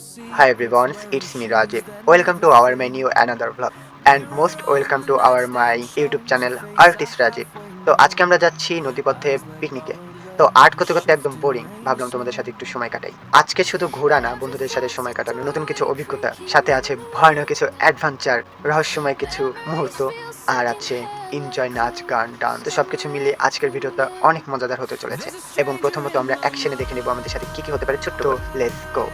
Hi everyone, it's me Rajiv. Welcome to our menu another vlog. And most welcome to our my YouTube channel Artist Rajiv. তো আজকে আমরা যাচ্ছি নদীপথে পিকনিকে তো আর্ট করতে করতে একদম বোরিং ভাবলাম তোমাদের সাথে একটু সময় কাটাই। আজকে শুধু ঘোরা না বন্ধুদের সাথে সময় কাটানো নতুন কিছু অভিজ্ঞতা। সাথে আছে ভয়ানক কিছু অ্যাডভেঞ্চার রহস্যময় কিছু মুহূর্ত আর আছে এনজয় নাচ গান ডান্স তো সবকিছু মিলিয়ে আজকের ভিডিওটা অনেক মজাদার হতে চলেছে। এবং প্রথমত আমরা অ্যাকশনে দেখে নেব আমাদের সাথে কি কি হতে পারে। ছোট্ট লেটস গো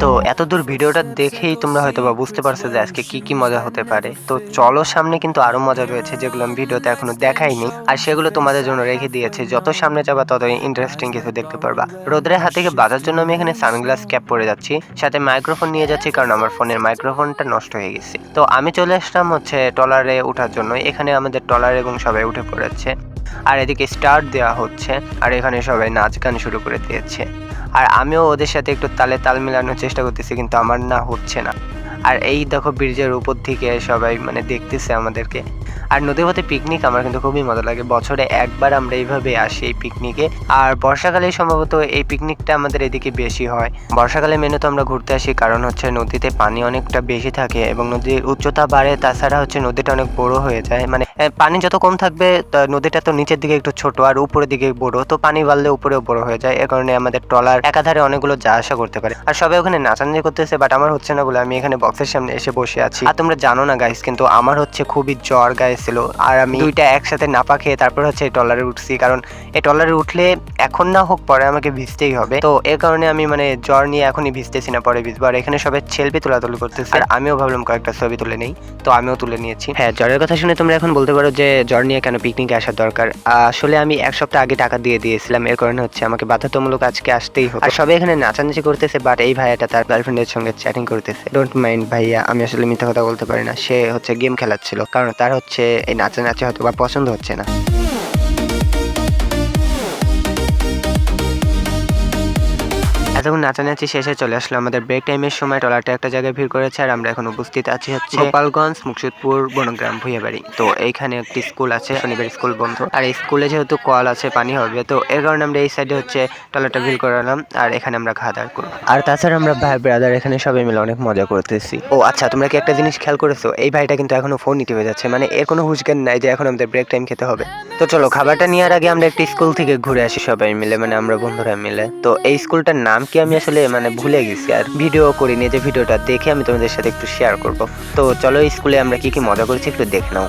তো এত দূর ভিডিওটা দেখেই তোমরা হয়তো বা বুঝতে পারছ যে আজকে কি কি মজা হতে পারে। তো চলো সামনে কিন্তু আরও মজা রয়েছে যেগুলো আমি ভিডিওতে এখনও দেখাইনি। আর সেগুলো তোমাদের জন্য রেখে দিয়েছে। যত সামনে যাবা তত ইন্টারেস্টিং কিছু দেখতে পারবা। রোদ্রের হাত থেকে বাঁচার জন্য আমি এখানে সানগ্লাস ক্যাপ পরে যাচ্ছি। সাথে মাইক্রোফোন নিয়ে যাচ্ছি কারণ আমার ফোনের মাইক্রোফোনটা নষ্ট হয়ে গেছে। তো আমি চলে আসলাম হচ্ছে টলারে ওঠার জন্য। এখানে আমাদের টলার এবং সবাই উঠে পড়েছে। আর এদিকে স্টার্ট দেওয়া হচ্ছে। আর এখানে সবাই নাচ গান শুরু করে দিয়েছে। আর আমিও ওদের সাথে একটু তালে তাল মেলানোর চেষ্টা করতেছি, কিন্তু আমার না হচ্ছে না। আর এই দেখো ব্রিজের উপর থেকে সবাই মানে দেখতেছে আমাদেরকে। আর নদীর পথে পিকনিক আমার কিন্তু খুবই মজা লাগে। বছরে একবার আমরা এইভাবে আসি এই পিকনিকে আর বর্ষাকালে সম্ভবত এই পিকনিকটা আমাদের এদিকে বেশি হয়। বর্ষাকালে মেনে তো আমরা ঘুরতে আসি কারণ হচ্ছে নদীতে পানি অনেকটা বেশি থাকে এবং নদীর উচ্চতা বাড়ে, তাছাড়া হচ্ছে নদীটা অনেক বড় হয়ে যায়। মানে পানি যত কম থাকবে নদীটা তো নিচের দিকে একটু ছোট আর উপরের দিকে বড়, তো পানি বাড়লে উপরেও বড় হয়ে যায়। এ কারণে আমাদের ট্রলার একাধারে অনেকগুলো যা আসা করতে পারে। আর সবাই ওখানে নাচানাচি করতেছে বাট আমার হচ্ছে না বলে আমি এখানে বক্সের সামনে এসে বসে আছি। আর তোমরা জানো না গাইস কিন্তু আমার হচ্ছে খুবই জ্বর গায়ে ছিল আর আমি দুইটা একসাথে নাপা খেয়ে তারপর হচ্ছে এই ট্রলারে উঠছি। কারণ এই ট্রলারে উঠলে এখন না হোক পরে আমাকে ভিজতেই হবে। তো এর কারণে আমি মানে জ্বর নিয়ে এখনই ভিজতেছি না পরে ভিজবো। আর এখানে সবাই সেলফি তোলাতুলি করতেছে। আর আমিও ভাবলাম কয়েকটা ছবি তুলে নেই। তো আমিও তুলে নিয়েছি। হ্যাঁ জ্বরের কথা শুনে তোমরা এখন বলতে পারো যে জ্বর নিয়ে কেন পিকনিকে আসার দরকার। আসলে আমি এক সপ্তাহ আগে টাকা দিয়ে দিয়েছিলাম। এর কারণে হচ্ছে আমাকে বাধ্যতামূলক আজকে আসতেই হবে। আর সবাই এখানে নাচানাচি করতেছে বাট এই ভাইয়াটা তার গার্লফ্রেন্ডের সঙ্গে চ্যাটিং করতেছে। ডোন্ট মাইন্ড ভাইয়া আমি আসলে মিথ্যা কথা বলতে পারি না। সে হচ্ছে গেম খেলাচ্ছিল। কারণ তার হচ্ছে এই নাচে নাচে হয়তো বা পছন্দ হচ্ছে না। এতক্ষণ নাচানাচি শেষে চলে আসলো আমাদের ব্রেক টাইমের সময়। টলারটা একটা জায়গায় ভিড় করেছে আর আমরা এখন উপস্থিত আছি হচ্ছে গোপালগঞ্জ, মুকসুদপুর, বনগ্রাম, ভুইয়াবাড়ি। তো এইখানে একটি স্কুল আছে, শনিবার স্কুল বন্ধ। আর এই স্কুলে যেহেতু কল আছে, পানি হবে, তো এর কারণে আমরা এই সাইডে হচ্ছে টলারটা ভিড় করালাম আর এখানে আমরা খাওয়া দাওয়া করব। আর তাছাড়া আমরা ভাই ব্রাদার এখানে সবাই মিলে অনেক মজা করতেছি। ও আচ্ছা তোমরা কি একটা জিনিস খেয়াল করেছ? এই ভাইটা কিন্তু এখনও ফোনই টিপে যাচ্ছে। মানে এর কোনো হুশজ্ঞান নাই যে এখন আমাদের ব্রেক টাইম খেতে হবে। তো চলো, খাবারটা নেওয়ার আগে আমরা একটি স্কুল থেকে ঘুরে আসি সবাই মিলে মানে আমরা বন্ধুরা মিলে। তো এই স্কুলটার নাম কি আমি আসলে মানে ভুলে গেছি আর ভিডিও করিনি যে ভিডিওটা দেখে আমি তোমাদের সাথে একটু শেয়ার করব। তো চলো স্কুলে আমরা কি কি মজা করেছি একটু দেখে নাও।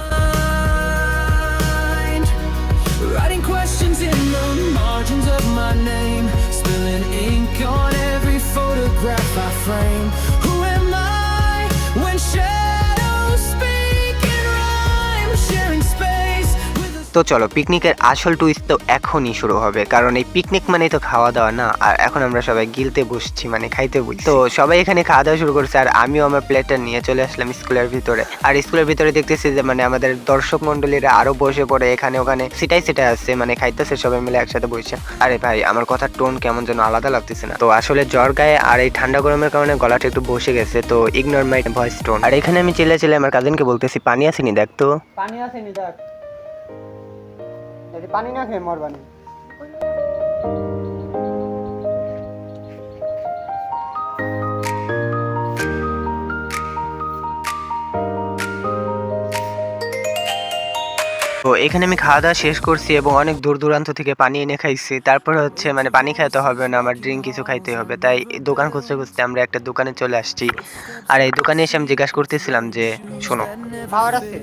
তো চলো পিকনিকের আসল টুইস্ট তো এখনই শুরু হবে। কারণ এই পিকনিক মানে তো খাওয়া দাওয়া না? আর এখন আমরা সবাই গিলতে বসছি মানে খাইতে বসছি। তো সবাই এখানে খাওয়া দাওয়া শুরু করছে, আর আমিও আমার প্লেটটা নিয়ে চলে আসলাম স্কুলের ভিতরে। আর স্কুলের ভিতরে দেখতেছি যে মানে আমাদের দর্শক মন্ডলীরা আরও বসে পড়ে, এখানে ওখানে সিটাই সিটাই আসছে মানে খাইতেছে সবাই মিলে একসাথে বসে। আরে ভাই, আমার কথার টোন কেমন যেন আলাদা লাগতেছে না। তো আসলে জ্বর গায়ে আর এই ঠান্ডা গরমের কারণে গলাটা একটু বসে গেছে, তো ইগনোর মাই ভয়েস টোন আর এখানে আমি চিল্লা চিল্লা আমার কাজিনকে বলতেছি, পানি আসেনি দেখ তো? পানি আছে নি দেখ। যদি পানি না খেয়ে মরবানি তো এখানে আমি খাওয়া দাওয়া শেষ করছি এবং অনেক দূর দূরান্ত থেকে পানি এনে খাইছি। তারপর হচ্ছে মানে পানি খাইতে হবে না আমার ড্রিঙ্ক কিছু খাইতে হবে। তাই দোকান খুঁজতে খুঁজতে আমরা একটা দোকানে চলে আসছি। আর এই দোকানে এসে আমি জিজ্ঞাসা করতেছিলাম যে শোনো। খাওয়ার আছে?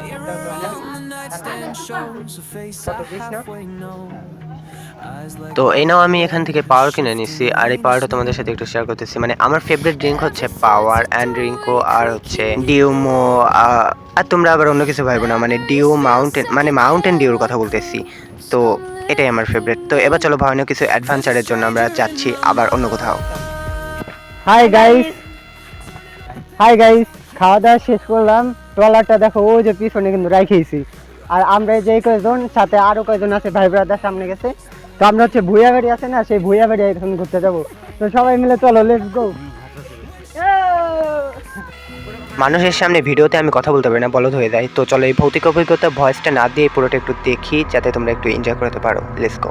nightstand shows তো এই নাও আমি এখান থেকে পাওয়ার কিনে নিচ্ছি আর এই পাওয়ারটা তোমাদের সাথে একটু শেয়ার করতেছি। মানে আমার ফেভারিট ড্রিঙ্ক হচ্ছে পাওয়ার অ্যান্ড ড্রিঙ্কো আর হচ্ছে ডিউমো আর তোমরা আবার অন্য কিছু ভাইবো না মানে ডিউ মাউন্টেন মানে মাউন্টেন ডিউর কথা বলতেছি। তো এটাই আমার ফেভারিট তো এবার চলো ভয়ানক কিছু অ্যাডভেঞ্চারের জন্য আমরা যাচ্ছি আবার অন্য কোথাও। হাই গাইস হাই গাইস খাওয়া দাওয়া শেষ করলাম। ট্রলারটা দেখো ওই যে পিছনে কিন্তু রাখিয়েছি আর আমরা যে কয়েকজন, সাথে আরও কয়েকজন আছে, ভাই ব্রাদার সামনে গেছে। তো আমরা হচ্ছে ভুইয়া বাড়ি আছে না, সেই ভুইয়া বাড়ি এখন ঘুরতে যাব। তো সবাই মিলে চলো লেটস গো মানুষের সামনে ভিডিওতে আমি কথা বলতে পারি না, বলদ হয়ে যায়। তো চলো এই ভৌতিক অভিজ্ঞতা, ভয়েসটা না দিয়ে পুরোটা একটু দেখি, যাতে তোমরা একটু এনজয় করতে পারো। লেটস গো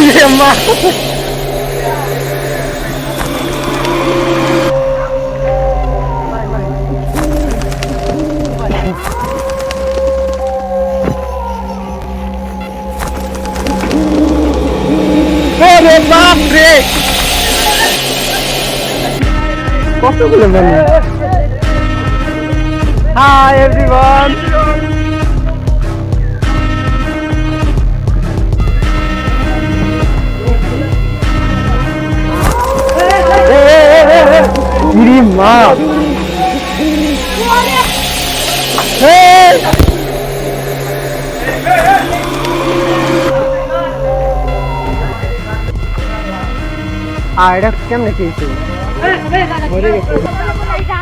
ইস! ও! এ মা! ওরে বাপ রে কতগুলো মানুষ হাই এভরিওয়ান মা Hey! আর এটা কেমনে খেয়েছি মরে গেছে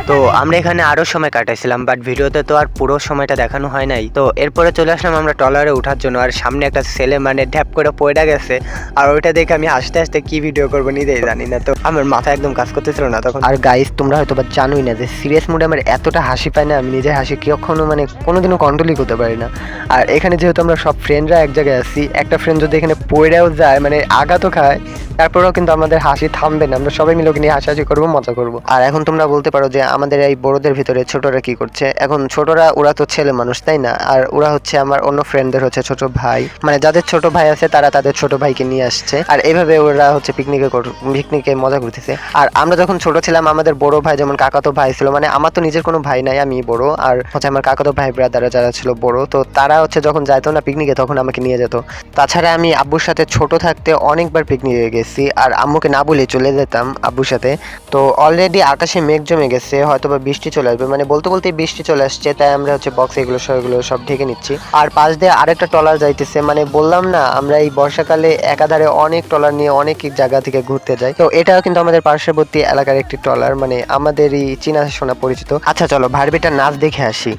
তো আমরা এখানে আরও সময় কাটাইছিলাম বাট ভিডিওতে তো আর পুরো সময়টা দেখানো হয় নাই। তো এরপরে চলে আসলাম আমরা ট্রলারে ওঠার জন্য, আর সামনে একটা ছেলে মানে ঢ্যাপ করে পড়ে গেছে। আর ওইটা দেখে আমি হাসতে হাসতে কি ভিডিও করব নিজেই জানি না। তো আমার মাথা একদম কাজ করতেছিল না তখন। আর গাইস তোমরা হয়তো বা জানোই না যে সিরিয়াস মুডে আমার এতটা হাসি পায় না, আমি নিজে হাসি কখনো মানে কোনোদিনও কন্ট্রোলই করতে পারি না। আর এখানে যেহেতু আমরা সব ফ্রেন্ডরা এক জায়গায় আছি, একটা ফ্রেন্ড যদি এখানে পড়েও যায় মানে আঘাতও খায়, তারপরেও কিন্তু আমাদের হাসি থামবে না। আমরা সবাই মিলে ওকে নিয়ে হাসাহাসি করব, মজা করব। আর এখন তোমরা বলতে পারো যে আমাদের এই বড়দের ভিতরে ছোটরা কি করছে? এখন ছোটরা, ওরা তো ছেলে মানুষ, তাই না? আর ওরা হচ্ছে আমার অন্য ফ্রেন্ডদের হচ্ছে ছোট ভাই। মানে যাদের ছোট ভাই আছে, তারা তাদের ছোট ভাইকে নিয়ে আসছে। আর এইভাবে ওরা হচ্ছে পিকনিকে পিকনিকে মজা করতেছে। আর আমরা যখন ছোট ছিলাম, আমাদের বড় ভাই যেমন কাকাতো ভাই ছিল মানে আমার তো নিজের কোনো ভাই নাই, আমি বড়। আর হচ্ছে আমার কাকাতো ভাই ব্রাদাররা যারা ছিল বড়, তো তারা হচ্ছে যখন যাইতো না পিকনিকে তখন আমাকে নিয়ে যেত। তাছাড়া আমি আব্বুর সাথে ছোট থাকতে অনেকবার পিকনিকে গেছি। আর আম্মুকে না বলে চলে যেতাম আব্বুর সাথে। তো অলরেডি আকাশে মেঘ জমে গেছে হয়তো বা বৃষ্টি চলে আসবে। মানে বলতে বলতে বৃষ্টি চলে আসছে, তাই আমরা হচ্ছে বক্স এগুলো সবগুলো সব ঢেকে নিচ্ছি। আর পাশ দিয়ে আরেকটা টলার যাইতেছে মানে বললাম না, আমরা এই বর্ষাকালে একাধারে অনেক টলার নিয়ে অনেক জায়গা থেকে ঘুরতে যাই। তো এটাও কিন্তু আমাদের পার্শ্ববর্তী এলাকার একটি টলার মানে আমাদেরই চীনা শোনা পরিচিত। আচ্ছা চলো ভারবিটা নাচ দেখে আসি।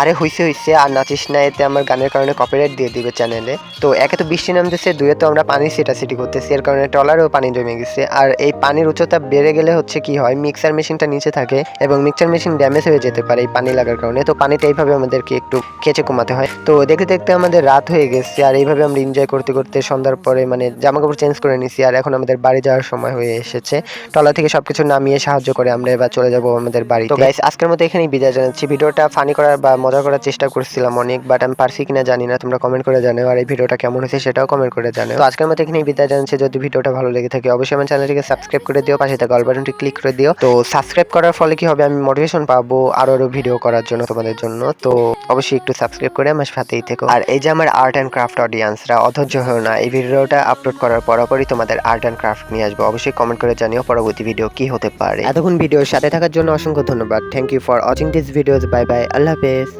আরে হইছে হইছে, আর নাচিস না, এতে আমার গানের কারণে কপিরাইট দিয়ে দিবে চ্যানেলে তো একে তো বৃষ্টি নামতেছে, দুয়ে তো আমরা পানি সিটাসিটি করতেছি, এর কারণে ট্রলারেও পানি জমে গেছে। আর এই পানির উচ্চতা বেড়ে গেলে হচ্ছে কি হয় মিক্সার মেশিনটা নিচে থাকে এবং মিক্সার মেশিন ড্যামেজ হয়ে যেতে পারে এই পানি লাগার কারণে। তো পানিতে এইভাবে আমাদেরকে একটু খেচে কমাতে হয়। তো দেখতে দেখতে আমাদের রাত হয়ে গেছে, আর এইভাবে আমরা এনজয় করতে করতে সন্ধ্যার পরে মানে জামা কাপড় চেঞ্জ করে নিছি, আর এখন আমাদের বাড়ি যাওয়ার সময় হয়ে এসেছে। ট্রলার থেকে সবকিছু নামিয়ে সাহায্য করে আমরা এবার চলে যাব আমাদের বাড়ি তো গাইস আজকের মতো এখানেই বিদায় জানাচ্ছি। ভিডিওটা ফানি করার বা মজা করার চেষ্টা করছিলাম অনেক বাট আমি পারছি কিনা জানি না, তোমরা কমেন্ট করে জানো আর এই ভিডিওটা কেমন হয়েছে সেটাও কমেন্ট করে জানো তো আজকের মতো এখানেই বিদায় জানাচ্ছি, যদি ভিডিওটা ভালো লেগে থাকে অবশ্যই আমার চ্যানেলটিকে সাবস্ক্রাইব করে দিও, পাশে থাকা অল বাটনটি ক্লিক করে দিও। তো সাবস্ক্রাইব করার ফলে কি হবে, আমি মোটিভেশন পাবো আরও আরও ভিডিও করার জন্য তোমাদের জন্য। তো অবশ্যই একটু সাবস্ক্রাইব করে আমার সাথেই থেকো। আর এই যে আমার আর্ট অ্যান্ড ক্রাফট অডিয়েন্সরা অধৈর্য হয়েও না, এই ভিডিওটা আপলোড করার পরপরই তোমাদের আর্ট অ্যান্ড ক্রাফট নিয়ে আসব। অবশ্যই কমেন্ট করে জানিও পরবর্তী ভিডিও কি হতে পারে। এতক্ষণ ভিডিওর সাথে থাকার জন্য অসংখ্য ধন্যবাদ। Thank you for watching this videos bye bye আল্লাহ হাফেজ।